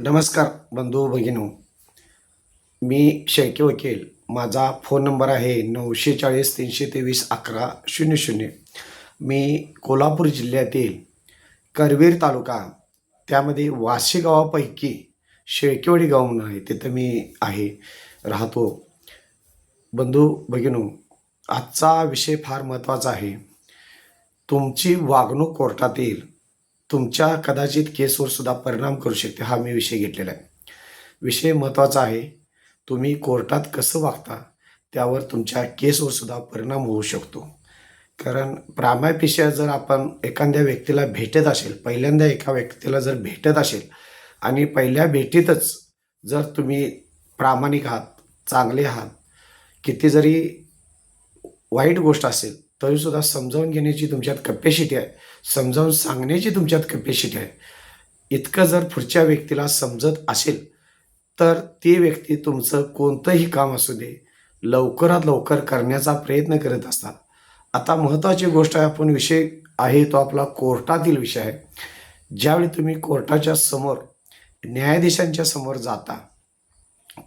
नमस्कार बंधू भगिनी. मी शेळके वकील. माझा फोन नंबर आहे नऊशे चाळीस तीनशे तेवीस अकरा शून्य शून्य. मी कोल्हापूर जिल्ह्यातील करवीर तालुका त्यामध्ये वाशी गावापैकी शेळकेवाडी गाव म्हणून आहे तिथं मी आहे राहतो. बंधू भगिनू आजचा विषय फार महत्त्वाचा आहे. तुमची वागणूक कोर्टात येईल तुमच्या कदाचित केसवर सुद्धा परिणाम करू शकते हा मी विषय घेतलेला आहे. विषय महत्त्वाचा आहे. तुम्ही कोर्टात कसं वागता त्यावर तुमच्या केसवर सुद्धा परिणाम होऊ शकतो. कारण प्रामापिशा जर आपण एखाद्या व्यक्तीला भेटत असेल पहिल्यांदा एका व्यक्तीला जर भेटत असेल आणि पहिल्या भेटीतच जर तुम्ही प्रामाणिक आहात चांगले आहात किती जरी वाईट गोष्ट असेल तरीसुद्धा समजावून घेण्याची तुमच्यात कपॅसिटी आहे. समजावून सांगण्याची तुमच्यात कपॅसिटी आहे. इतकं जर पुढच्या व्यक्तीला समजत असेल तर ती व्यक्ती तुमचं कोणतंही काम असू दे लवकरात लवकर करण्याचा प्रयत्न करत असतात. आता महत्त्वाची गोष्ट आहे आपण विषय आहे तो आपला कोर्टातील विषय आहे. ज्यावेळी तुम्ही कोर्टाच्या समोर न्यायाधीशांच्या समोर जाता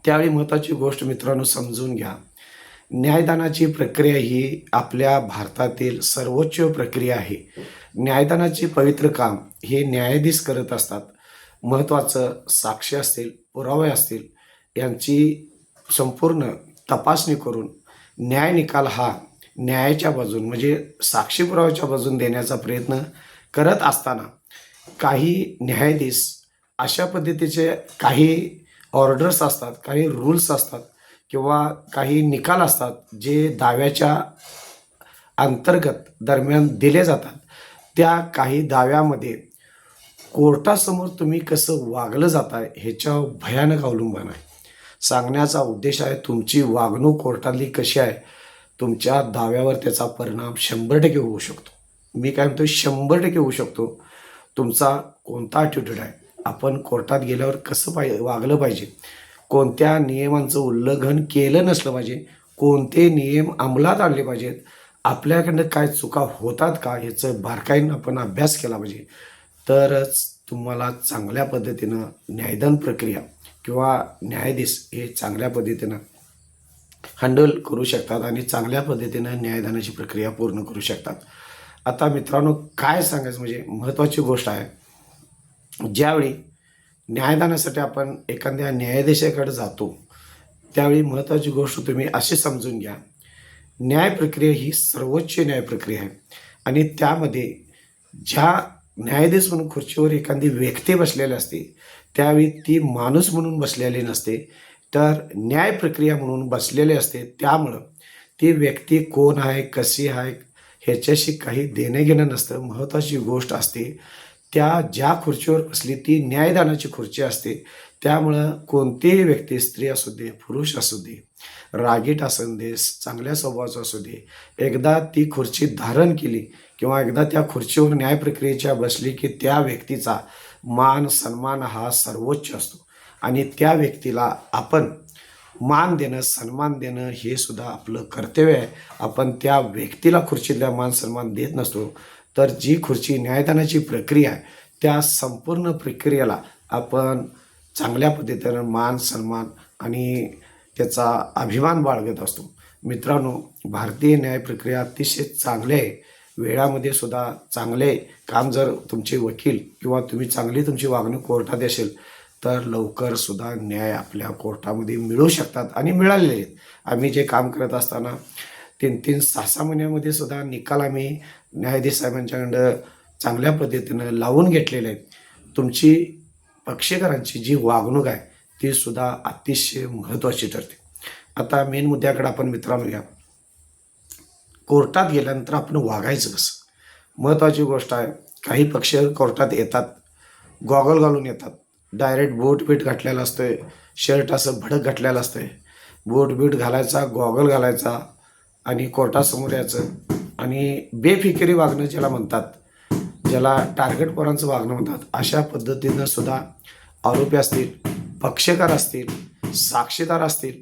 त्यावेळी महत्त्वाची गोष्ट मित्रांनो समजून घ्या. न्यायदानाची प्रक्रिया ही आपल्या भारतातील सर्वोच्च प्रक्रिया आहे. न्यायदानाचे पवित्र काम हे न्यायाधीश करत असतात. महत्त्वाचं साक्षी असतील पुरावे असतील यांची संपूर्ण तपासणी करून न्याय निकाल हा न्यायाच्या बाजून म्हणजे साक्षी पुराव्याच्या बाजून देण्याचा प्रयत्न करत असताना काही न्यायाधीश अशा पद्धतीचे काही ऑर्डर्स असतात काही रूल्स असतात किंवा काही निकाल असतात जे दाव्याच्या अंतर्गत दरम्यान दिले जातात. त्या काही दाव्यामध्ये कोर्टासमोर तुम्ही कसं वागलं जाताय ह्याच्यावर भयानक अवलंबन आहे. सांगण्याचा उद्देश आहे तुमची वागणूक कोर्टातली कशी आहे तुमच्या दाव्यावर त्याचा परिणाम शंभर टक्के होऊ शकतो. मी काय म्हणतो शंभर टक्के होऊ शकतो. तुमचा कोणता ॲटिट्यूड आहे? आपण कोर्टात गेल्यावर कसं पाहिजे वागलं पाहिजे? कोणत्या नियमांचं उल्लंघन केलं नसलं पाहिजे? कोणते नियम अंमलात आणले पाहिजेत? आपल्याकडनं काय चुका होतात का याचं बारकाईनं आपण अभ्यास केला पाहिजे. तरच तुम्हाला चांगल्या पद्धतीनं न्यायदान प्रक्रिया किंवा न्यायाधीश हे चांगल्या पद्धतीनं हँडल करू शकतात आणि चांगल्या पद्धतीनं न्यायदानाची प्रक्रिया पूर्ण करू शकतात. आता मित्रांनो काय सांगायचं म्हणजे महत्त्वाची गोष्ट आहे. ज्यावेळी न्यायदानासाठी आपण एखाद्या न्यायाधीशाकडे जातो त्यावेळी महत्त्वाची गोष्ट तुम्ही अशी समजून घ्या न्याय प्रक्रिया ही सर्वोच्च न्याय प्रक्रिया आहे. आणि त्यामध्ये ज्या न्यायाधीश म्हणून खुर्चीवर एखादी व्यक्ती बसलेली असते त्यावेळी ती माणूस म्हणून बसलेली नसते तर न्याय प्रक्रिया म्हणून बसलेले असते त्यामुळं ती व्यक्ती कोण आहे कशी आहे ह्याच्याशी काही देणं घेणं नसतं महत्त्वाची गोष्ट असते. त्या ज्या खुर्चीवर बसली ती न्यायदानाची खुर्ची असते. त्यामुळं कोणतीही व्यक्ती स्त्री असू दे पुरुष असू दे रागीट असू दे चांगल्या स्वभावाचं असू दे. एकदा ती खुर्ची धारण केली किंवा एकदा त्या खुर्चीवर न्याय प्रक्रियेच्या बसली की त्या व्यक्तीचा मान सन्मान हा सर्वोच्च असतो. आणि त्या व्यक्तीला आपण मान देणं सन्मान देणं हे सुद्धा आपलं कर्तव्य आहे. आपण त्या व्यक्तीला खुर्चीतला मान सन्मान देत नसतो. तर जी खुर्ची न्यायदानाची प्रक्रिया आहे त्या संपूर्ण प्रक्रियेला आपण चांगल्या पद्धतीनं मान सन्मान आणि त्याचा अभिमान बाळगत असतो. मित्रांनो भारतीय न्याय प्रक्रिया अतिशय चांगली आहे. वेळामध्ये सुद्धा चांगले काम जर तुमचे वकील किंवा तुम्ही चांगली तुमची वागणूक कोर्टात असेल तर लवकर सुद्धा न्याय आपल्या कोर्टामध्ये मिळू शकतात आणि मिळालेले आहेत. आम्ही जे काम करत असताना तीन तीन सहा सहा महिन्यामध्ये सुद्धा निकाल आम्ही न्यायाधीश साहेबांच्याकडं चांगल्या पद्धतीनं लावून घेतलेले आहेत. तुमची पक्षकारांची जी वागणूक आहे ती सुद्धा अतिशय महत्त्वाची ठरते. आता मेन मुद्द्याकडे आपण मित्रांनो या. कोर्टात गेल्यानंतर आपण वागायचं कसं? महत्त्वाची गोष्ट आहे काही पक्ष कोर्टात येतात गॉगल घालून येतात. डायरेक्ट बोट बीट घातलेला असतोय शर्ट असं भडक घातलेलं असतंय. बोट बीट घालायचा गॉगल घालायचा आणि कोर्टासमोर यायचं. आणि बेफिकिरी वागणं ज्याला म्हणतात ज्याला टार्गेट पोरांचं वागणं म्हणतात अशा पद्धतीनं सुद्धा आरोपी असतील पक्षकार असतील साक्षीदार असतील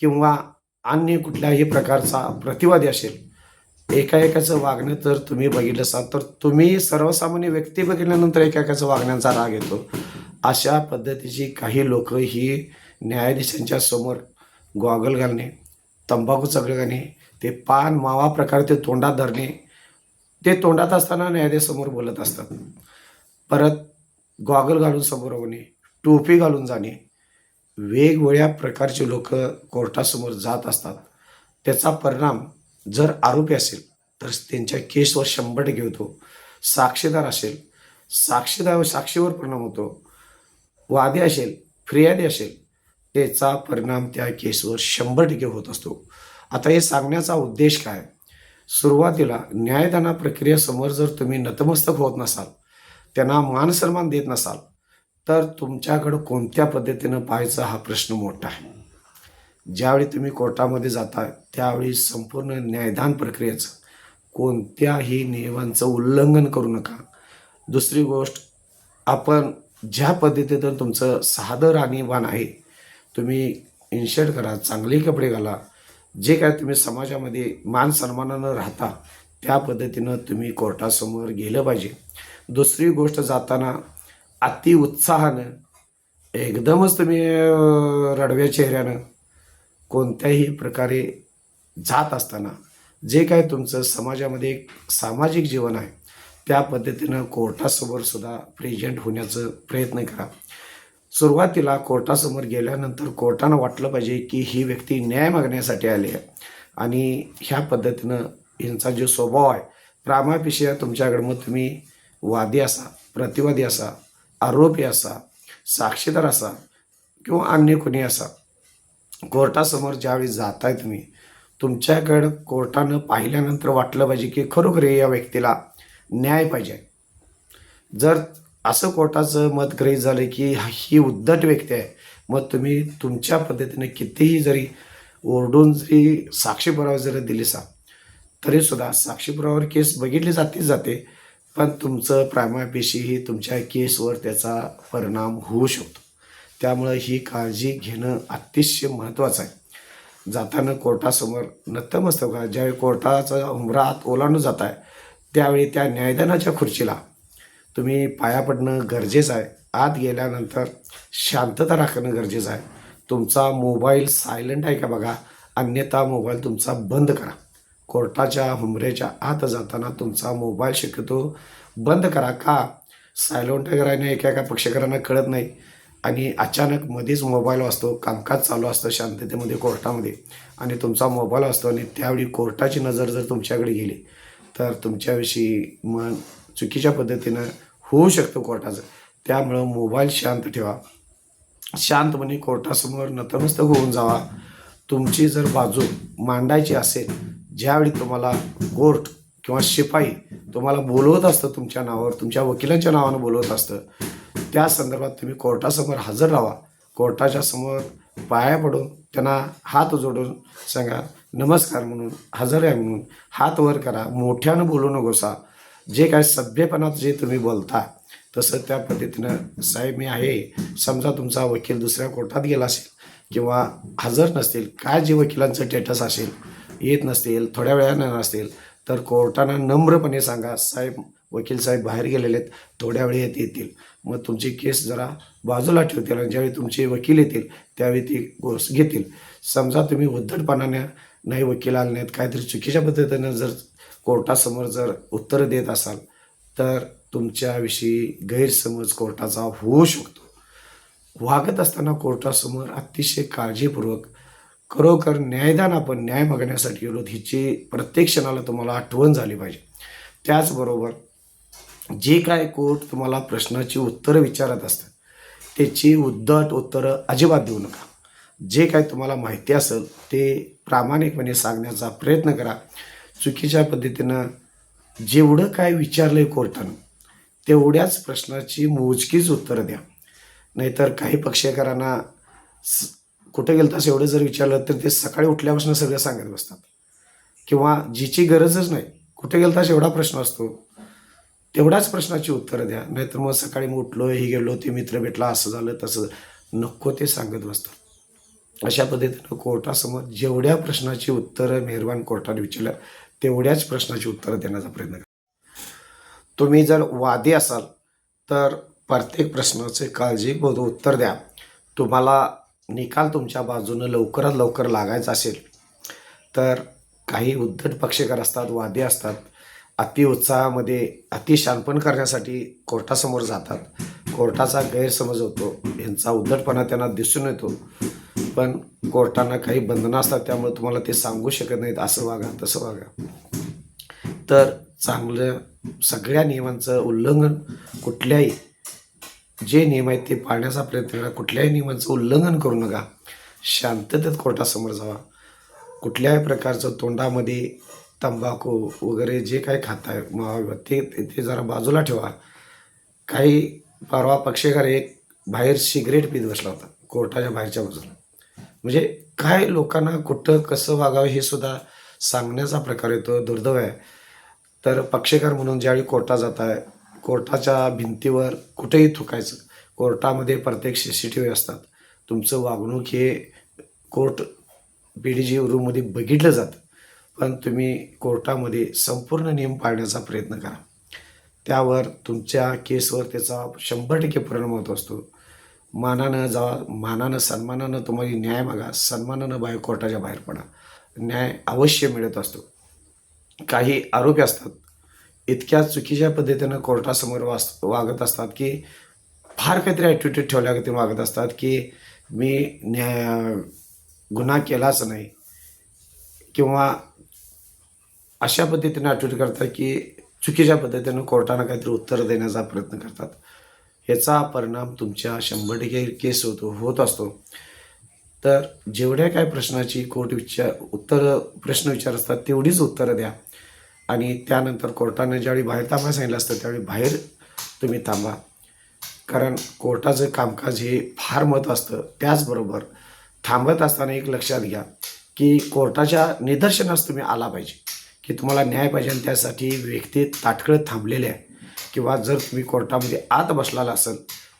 किंवा अन्य कुठल्याही प्रकारचा प्रतिवादी असेल एकाएकाचं वागणं तर तुम्ही बघितलं असाल तर तुम्ही सर्वसामान्य व्यक्ती बघितल्यानंतर एकाएकाचं वागण्याचा राग येतो. अशा पद्धतीची काही लोक ही न्यायाधीशांच्या समोर गॉगल घालणे तंबाखू चगळे घालणे ते पान मावा प्रकार ते तोंडात धरणे ते तोंडात असताना न्यायाधीशासमोर बोलत असतात. परत गॉगल घालून समोर होणे टोपी घालून जाणे. वेगवेगळ्या प्रकारचे लोक कोर्टासमोर जात असतात. त्याचा परिणाम जर आरोपी असेल तर त्यांच्या केसवर शंभर टक्के होतो. साक्षीदार असेल साक्षीदार साक्षीवर परिणाम होतो. वादी असेल फिर्यादी असेल त्याचा परिणाम त्या केसवर शंभर टक्के होत असतो. आता हे सांगण्याचा उद्देश काय? सुरुवातीला न्यायदाना प्रक्रियेसमोर जर तुम्ही नतमस्तक होत नसाल त्यांना मानसन्मान देत नसाल तर तुमच्याकडं कोणत्या पद्धतीनं पाहायचा हा प्रश्न मोठा आहे? ज्यावेळी तुम्ही कोर्टामध्ये जाता त्यावेळी संपूर्ण न्यायदान प्रक्रियेचं कोणत्याही नियमांचं उल्लंघन करू नका. दुसरी गोष्ट आपण ज्या पद्धतीनं तुमचं साधं राहणीमान आहे तुम्ही इन्शर्ट करा चांगले कपडे घाला. जे काय तुम्ही समाजामध्ये मान सन्मानानं राहता त्या पद्धतीनं तुम्ही कोर्टासमोर गेलं पाहिजे. दुसरी गोष्ट जाताना अति उत्साहानं एकदमच तुम्ही रडव्या चेहऱ्यानं कोणत्याही प्रकारे जात असताना जे काय तुमचं समाजामध्ये एक सामाजिक जीवन आहे त्या पद्धतीनं कोर्टासमोर सुद्धा प्रेझेंट होण्याचं प्रयत्न करा. सुरुवातीला कोर्टासमोर गेल्यानंतर कोर्टानं वाटलं पाहिजे की ही व्यक्ती न्याय मागण्यासाठी आली आहे आणि ह्या पद्धतीनं यांचा जो स्वभाव आहे प्रामापिशया तुमच्याकडं मग तुम्ही वादी असा प्रतिवादी असा आरोपी असा साक्षीदार असा किंवा अन्य कोणी असा कोर्टासमोर ज्यावेळी जाताय तुम्ही तुमच्याकडं कोर्टानं पाहिल्यानंतर वाटलं पाहिजे की खरोखर या व्यक्तीला न्याय पाहिजे. जर असं कोर्टाचं मत गृहीत झालं की ही उद्धट व्यक्ती आहे मग तुम्ही तुमच्या पद्धतीने कितीही जरी ओरडून जरी साक्षीपुरावा जरी दिली सा तरीसुद्धा साक्षीपुरावर केस बघितली जातेच जाते. पण तुमचं प्रामापेशीही तुमच्या केसवर त्याचा परिणाम होऊ शकतो. त्यामुळं ही काळजी घेणं अतिशय महत्त्वाचं आहे. जाताना कोर्टासमोर नतमस्तक ज्यावेळी कोर्टाचा उमरा आत ओलांडून जात आहे त्यावेळी त्या न्यायदानाच्या खुर्चीला तुम्ही पाया पडणं गरजेचं आहे. आत गेल्यानंतर शांतता राखणं गरजेचं आहे. तुमचा मोबाईल सायलेंट आहे का बघा? अन्यथा मोबाईल तुमचा बंद करा. कोर्टाच्या हुमरेच्या आत जाताना तुमचा मोबाईल शक्यतो बंद करा का? सायलेंट करायला एका एका पक्षकारांना कळत नाही. आणि अचानक मध्येच मोबाईल वाचतो कामकाज चालू असतं शांततेमध्ये कोर्टामध्ये. आणि तुमचा मोबाईल असतो आणि त्यावेळी कोर्टाची नजर जर तुमच्याकडे गेली तर तुमच्याविषयी मन चुकीच्या पद्धतीनं होऊ शकतो कोर्टाचं. त्यामुळं मोबाईल शांत ठेवा. शांतपणे कोर्टासमोर नतमस्तक होऊन जावा. तुमची जर बाजू मांडायची असेल ज्यावेळी तुम्हाला कोर्ट किंवा शिपाई तुम्हाला बोलवत असतं तुमच्या नावावर तुमच्या वकिलांच्या नावानं बोलवत असतं त्या संदर्भात तुम्ही कोर्टासमोर हजर राहा. कोर्टाच्या समोर पाया पडून त्यांना हात जोडून सांगा नमस्कार म्हणून हजर आहे म्हणून हात वर करा. मोठ्यानं बोलू नकोसा जे काय सभ्यपणात जे तुम्ही बोलता तसं त्या पद्धतीनं साहेब मी आहे. समजा तुमचा वकील दुसऱ्या कोर्टात गेला असेल किंवा हजर नसतील काय जे वकिलांचं स्टेटस असेल येत नसतील थोड्या वेळानं नसतील तर कोर्टानं नम्रपणे सांगा साहेब वकील साहेब बाहेर गेलेले आहेत थोड्या वेळ येत येतील. मग तुमची केस जरा बाजूला ठेवतील आणि ज्यावेळी तुमचे वकील येतील त्यावेळी ती कोर्स घेतील. समजा तुम्ही उद्धटपणाने नाही वकील आले नाहीत काहीतरी चुकीच्या पद्धतीनं जर कोर्टासमोर जर उत्तरं देत असाल तर तुमच्याविषयी गैरसमज कोर्टाचा होऊ शकतो. वागत असताना कोर्टासमोर अतिशय काळजीपूर्वक खरोखर न्यायदान आपण न्याय मागण्यासाठी गेलो हिची प्रत्येक क्षणाला तुम्हाला आठवण झाली पाहिजे. त्याचबरोबर जे काय कोर्ट तुम्हाला प्रश्नाची उत्तरं विचारत असतं त्याची उद्धट उत्तरं अजिबात देऊ नका. जे काय तुम्हाला माहिती असेल ते प्रामाणिकपणे सांगण्याचा प्रयत्न करा. चुकीच्या पद्धतीनं जेवढं काय विचारलं आहे कोर्टानं तेवढ्याच प्रश्नाची मोजकीच उत्तरं द्या. नाहीतर काही पक्षकारांना स- कुठे गेलं एवढं जर विचारलं तर ते सकाळी उठल्यापासून सगळं सांगत बसतात. किंवा जिची गरजच नाही कुठे गेलं एवढा प्रश्न असतो. तेवढ्याच प्रश्नाची उत्तरं द्या नाहीतर मग सकाळी मी उठलो हे गेलो ते मित्र भेटला असं झालं तसं नको ते सांगत बसतात. अशा पद्धतीनं कोर्टासमोर जेवढ्या प्रश्नाची उत्तरं मेहरबान कोर्टाने विचारल्या तेवढ्याच प्रश्नाची उत्तरं देण्याचा प्रयत्न करा. तुम्ही जर वादी असाल तर प्रत्येक प्रश्नाचे काळजीपूर्वक उत्तर द्या. तुम्हाला निकाल तुमच्या बाजूनं लवकरात लवकर लागायचा असेल तर काही उद्धट पक्षकार असतात वादी असतात अति उत्साहामध्ये अतिशानपण करण्यासाठी कोर्टासमोर जातात. कोर्टाचा गैरसमज होतो यांचा उद्धटपणा त्यांना दिसून येतो. पण कोर्टांना काही बंधनं असतात त्यामुळे तुम्हाला ते सांगू शकत नाहीत असं वागा तसं वागा. तर चांगलं सगळ्या नियमांचं उल्लंघन कुठल्याही जे नियम आहेत ते पाळण्याचा प्रयत्न करा. कुठल्याही नियमांचं उल्लंघन करू नका. शांततेत कोर्टासमोर जावा. कुठल्याही प्रकारचं तोंडामध्ये तंबाखू वगैरे जे काही खाताय मग ते ते जरा बाजूला ठेवा. काही परवा पक्षकार एक बाहेर सिगरेट पीत बसला होता कोर्टाच्या बाहेरच्या बाजूला. म्हणजे काय लोकांना कुठं कसं वागावं हे सुद्धा सांगण्याचा प्रकार येतो दुर्दैव आहे. तर पक्षकार म्हणून ज्यावेळी कोर्टात जात आहे कोर्टाच्या भिंतीवर कुठेही थुकायचं. कोर्टामध्ये प्रत्येक सी सी टी व्ही असतात. तुमचं वागणूक हे कोर्ट पी डी जी रूममध्ये बघितलं जातं. पण तुम्ही कोर्टामध्ये संपूर्ण नियम पाळण्याचा प्रयत्न करा. त्यावर तुमच्या केसवर त्याचा शंभर टक्के परिणाम होत असतो. मानानं जावा मानानं सन्मानानं तुम्हाला न्याय मागा सन्मानानं बाहेर कोर्टाच्या बाहेर पडा. न्याय अवश्य मिळत असतो. काही आरोपी असतात इतक्या चुकीच्या पद्धतीनं कोर्टासमोर वास वागत असतात की फार काहीतरी ॲटिट्यूड ठेवल्या वागत असतात की मी न्याय गुन्हा केलाच नाही. किंवा अशा पद्धतीने ॲटिट्यूड करतात की चुकीच्या पद्धतीनं कोर्टानं काहीतरी उत्तर देण्याचा प्रयत्न करतात. ह्याचा परिणाम तुमच्या शंभर टक्के केस होतो होत असतो. तर जेवढ्या काय प्रश्नाची कोर्ट विचार उत्तर प्रश्न विचार असतात तेवढीच उत्तरं द्या. आणि त्यानंतर कोर्टाने ज्यावेळी बाहेर थांबायला सांगितलं असतं त्यावेळी बाहेर तुम्ही थांबा. कारण कोर्टाचं कामकाज हे फार महत्त्व असतं त्याचबरोबर थांबत असताना एक लक्षात घ्या की कोर्टाच्या निदर्शनास तुम्ही आला पाहिजे की तुम्हाला न्याय पाहिजे आणि त्यासाठी व्यक्ती ताटकळत थांबलेले आहे. किंवा जर तुम्ही कोर्टामध्ये आत बसलेला असेल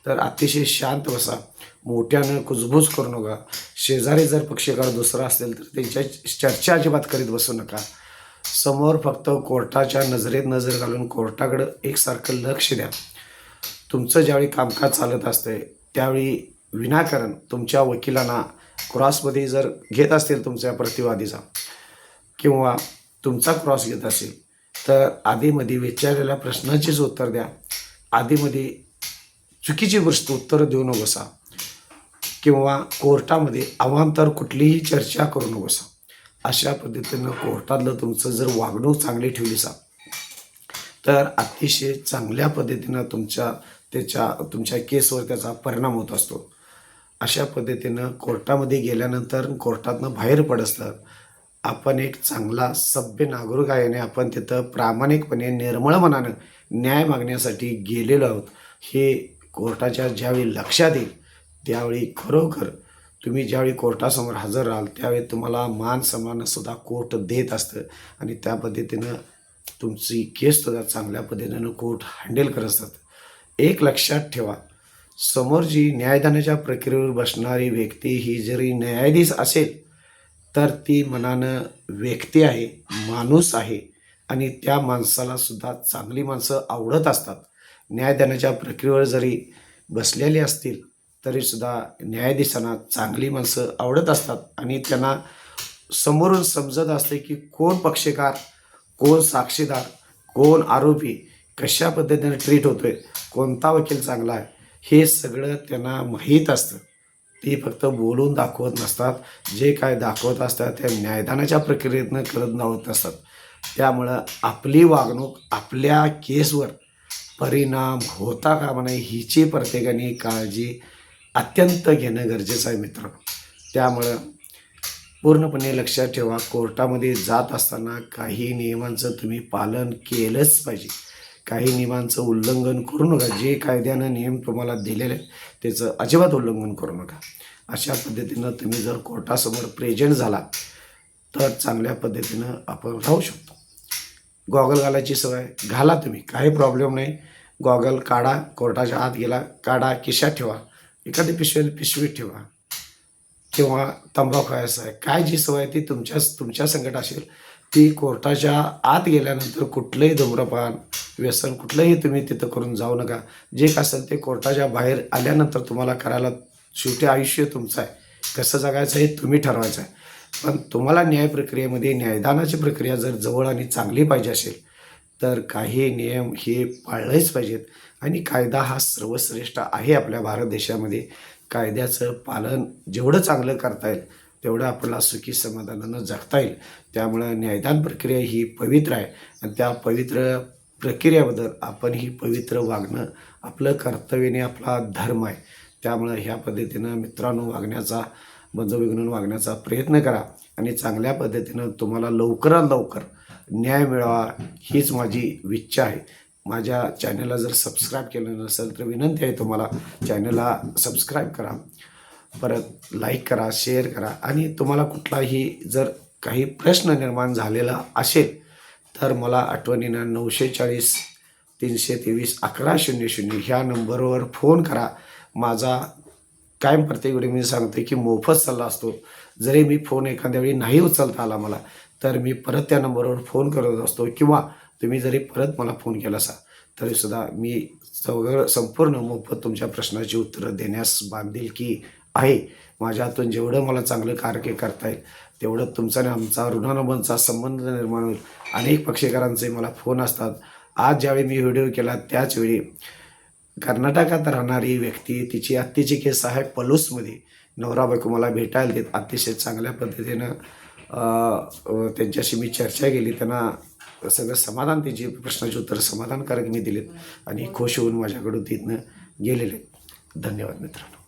तर अतिशय शांत बसा. मोठ्यानं कुजबूज करू नका. शेजारी जर पक्षकार दुसरा असेल तर त्यांच्या चर्चा अजिबात करीत बसू नका. समोर फक्त कोर्टाच्या नजरेत नजर घालून कोर्टाकडं एकसारखं लक्ष द्या. तुमचं ज्यावेळी कामकाज चालत असतंय त्यावेळी विनाकारण तुमच्या वकिलांना क्रॉसमध्ये जर घेत असतील तुमच्या प्रतिवादीचा किंवा तुमचा क्रॉस घेत असेल तर आधीमध्ये विचारलेल्या प्रश्नाचीच उत्तर द्या. आधीमध्ये चुकीची गोष्ट उत्तरं देऊ नकोसा किंवा कोर्टामध्ये अवांतर कुठलीही चर्चा करू नकोसा. अशा पद्धतीनं कोर्टातलं तुमचं जर वागणूक चांगली ठेवली सा तर अतिशय चांगल्या पद्धतीनं तुमच्या त्याच्या तुमच्या केसवर त्याचा परिणाम होत असतो. अशा पद्धतीनं कोर्टामध्ये गेल्यानंतर कोर्टातनं बाहेर पड असतं आपण एक चांगला सभ्य नागरिक आहे आणि आपण तिथं प्रामाणिकपणे निर्मळ मनानं न्याय मागण्यासाठी गेलेलो आहोत. हे कोर्टाच्या ज्यावेळी लक्षात येईल त्यावेळी खरोखर तुम्ही ज्यावेळी कोर्टासमोर हजर राहाल त्यावेळी तुम्हाला मान सन्मानसुद्धा कोर्ट देत असतं. आणि त्या पद्धतीनं तुमची केस सुद्धा चांगल्या पद्धतीनं कोर्ट हँडल करत असतात. एक लक्षात ठेवा समोर जी न्यायदानाच्या प्रक्रियेवर बसणारी व्यक्ती ही जरी न्यायाधीश असेल तर ती मनानं व्यक्ती आहे माणूस आहे. आणि त्या माणसाला सुद्धा चांगली माणसं आवडत असतात. न्यायदानाच्या प्रक्रियेवर जरी बसलेली असतील तरीसुद्धा न्यायाधीशांना चांगली माणसं आवडत असतात. आणि त्यांना समोरून समजत असते की कोण पक्षकार कोण साक्षीदार कोण आरोपी कशा पद्धतीने ट्रीट होतोय कोणता वकील चांगला आहे हे सगळं त्यांना माहीत असतं. ते फक्त बोलून दाखवत नसतात. जे काय दाखवत असतात त्या न्यायदानाच्या प्रक्रियेतनं करत नावत नसतात त्यामुळं आपली वागणूक आपल्या केसवर परिणाम होता कामा नये हिची प्रत्येकाने काळजी अत्यंत घेणं गरजेचं आहे मित्र. त्यामुळं पूर्णपणे लक्षात ठेवा कोर्टामध्ये जात असताना काही नियमांचं तुम्ही पालन केलंच पाहिजे. काही नियमांचं उल्लंघन करू नका. जे कायद्यानं नियम तुम्हाला दिलेले आहेत त्याचं अजिबात उल्लंघन करू नका. अशा पद्धतीनं तुम्ही जर कोर्टासमोर प्रेझेंट झाला तर चांगल्या पद्धतीनं आपण राहू शकतो. गॉगल घालायची सवय घाला तुम्ही. काही प्रॉब्लेम नाही. गॉगल काढा. कोर्टाच्या आत गेला. काढा. खिशात ठेवा. एखादी पिशवी पिशवीत ठेवा. किंवा तंबाखू खायचं आहे. काय जी सवय आहे ती तुमच्या तुमच्या संकट असेल ती कोर्टाच्या आत गेल्यानंतर कुठलंही धूम्रपान व्यसन कुठलंही तुम्ही तिथं करून जाऊ नका. जे काय असेल ते कोर्टाच्या बाहेर आल्यानंतर तुम्हाला करायला शेवटी आयुष्य तुमचं आहे. कसं जगायचं हे तुम्ही ठरवायचं आहे. पण तुम्हाला न्याय प्रक्रियेमध्ये न्यायदानाची प्रक्रिया जर जवळ आणि चांगली पाहिजे असेल तर काही नियम हे पाळलेच पाहिजेत. आणि कायदा हा सर्वश्रेष्ठ आहे आपल्या भारत देशामध्ये. कायद्याचं पालन जेवढं चांगलं करता येईल तेवढं आपल्याला सुखी समाधानानं जगता येईल. त्यामुळं न्यायदान प्रक्रिया ही पवित्र आहे. आणि त्या पवित्र प्रक्रियाबद्दल आपण ही पवित्र वागणं आपलं कर्तव्याने आपला धर्म आहे. त्यामुळं ह्या पद्धतीनं मित्रांनो वागण्याचा बंधुविघ्न वागण्याचा प्रयत्न करा. आणि चांगल्या पद्धतीनं तुम्हाला लवकरात लवकर न्याय मिळावा हीच माझी इच्छा आहे. माझ्या चॅनलला जर सबस्क्राईब केलं नसेल तर विनंती आहे तुम्हाला चॅनलला सबस्क्राईब करा परत लाईक करा शेअर करा. आणि तुम्हाला कुठलाही जर काही प्रश्न निर्माण झालेला असेल तर मला आठवणीनं नऊशे चाळीस तीनशे तेवीस अकरा शून्य शून्य ह्या नंबरवर फोन करा. माझा कायम प्रत्येक वेळी मी सांगतो की मोफत सल्ला असतो. जरी मी फोन एखाद्या वेळी नाही उचलता आला मला तर मी परत त्या नंबरवर फोन करत असतो. किंवा तुम्ही जरी परत मला फोन केला असा तरीसुद्धा मी सगळं संपूर्ण मोफत तुमच्या प्रश्नाची उत्तरं देण्यास बांधील की आहे. माझ्या हातून जेवढं मला चांगलं कार्य करता येईल तेवढं तुमचा आणि आमचा ऋणानुबंधचा संबंध निर्माण होईल. अनेक पक्षकारांचे मला फोन असतात. आज ज्यावेळी मी व्हिडिओ केला त्याच वेळी कर्नाटकात राहणारी व्यक्ती तिची आत्तीची केस आहे पलूसमध्ये. नवरा बायको मला भेटायला देत अतिशय चांगल्या पद्धतीनं त्यांच्याशी मी चर्चा केली. त्यांना सगळं समाधान त्याची प्रश्नाची उत्तर समाधानकारक मी दिलेत आणि खुश होऊन माझ्याकडून तिथनं गेलेले. धन्यवाद मित्रांनो.